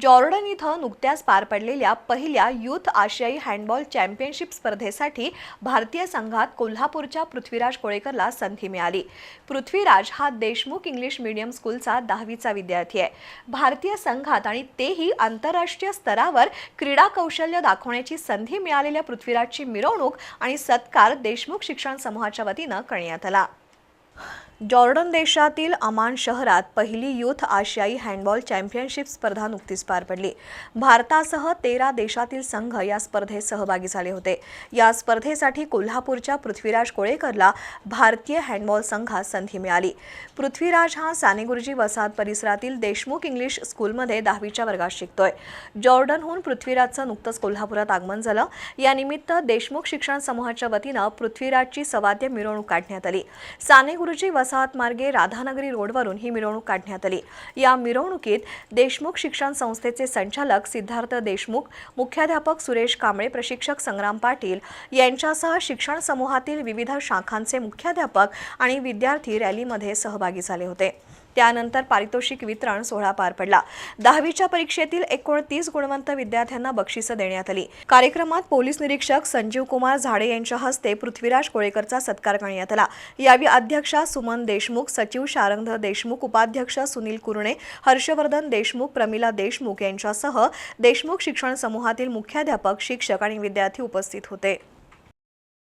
Jordan इथं नुकत्याच पार पडलेल्या पहिल्या युथ आशियाई हँडबॉल चॅम्पियनशिप स्पर्धेसाठी भारतीय संघात कोल्हापूरच्या पृथ्वीराज कोळेकरला संधी मिळाली. पृथ्वीराज हा देशमुख इंग्लिश मीडियम स्कूलचा दहावीचा विद्यार्थी आहे. भारतीय संघात आणि तेही आंतरराष्ट्रीय स्तरावर क्रीडा कौशल्य दाखवण्याची संधी मिळालेल्या पृथ्वीराजची मिरवणूक आणि सत्कार देशमुख शिक्षण समूहाच्या वतीनं करण्यात आला. जॉर्डन देशातील अमान शहरात पहिली युथ आशियाई हँडबॉल चॅम्पियनशिप स्पर्धा नुकतीच पार पडली. भारतासह तेरा देशातील संघ या स्पर्धेत सहभागी झाले होते. या स्पर्धेसाठी कोल्हापूरच्या पृथ्वीराज कोळेकरला भारतीय हँडबॉल संघात संधी मिळाली. पृथ्वीराज हा सानेगुरुजी वसाहत परिसरातील देशमुख इंग्लिश स्कूलमध्ये दहावीच्या वर्गात शिकतोय. जॉर्डनहून पृथ्वीराजचं नुकतंच कोल्हापुरात आगमन झालं. यानिमित्त देशमुख शिक्षण समूहाच्या वतीनं पृथ्वीराजची सवाद्य मिरवणूक काढण्यात आली. साने गुरुजी वसाहत मार्गे राधानगरी रोडवरून ही मिरवणूक काढण्यात आली. या मिरवणुकीत देशमुख शिक्षण संस्थेचे संचालक सिद्धार्थ देशमुख मुख्याध्यापक सुरेश कांबळे प्रशिक्षक संग्राम पाटील यांच्यासह शिक्षण समूहातील विविध शाखांचे मुख्याध्यापक आणि विद्यार्थी रॅलीमध्ये सहभागी झाले होते. त्यानंतर पारितोषिक वितरण सोहळा पार पडला. दहावीच्या परीक्षेतील एकोणतीस गुणवंत विद्यार्थ्यांना बक्षिसं देण्यात आली. कार्यक्रमात पोलीस निरीक्षक संजीव कुमार झाडे यांच्या हस्ते पृथ्वीराज कोळेकरचा सत्कार करण्यात आला. यावेळी अध्यक्षा सुमन देशमुख सचिव शारंग देशमुख उपाध्यक्ष सुनील कुरणे हर्षवर्धन देशमुख प्रमिला देशमुख यांच्यासह देशमुख शिक्षण समूहातील मुख्याध्यापक शिक्षक आणि विद्यार्थी उपस्थित होते.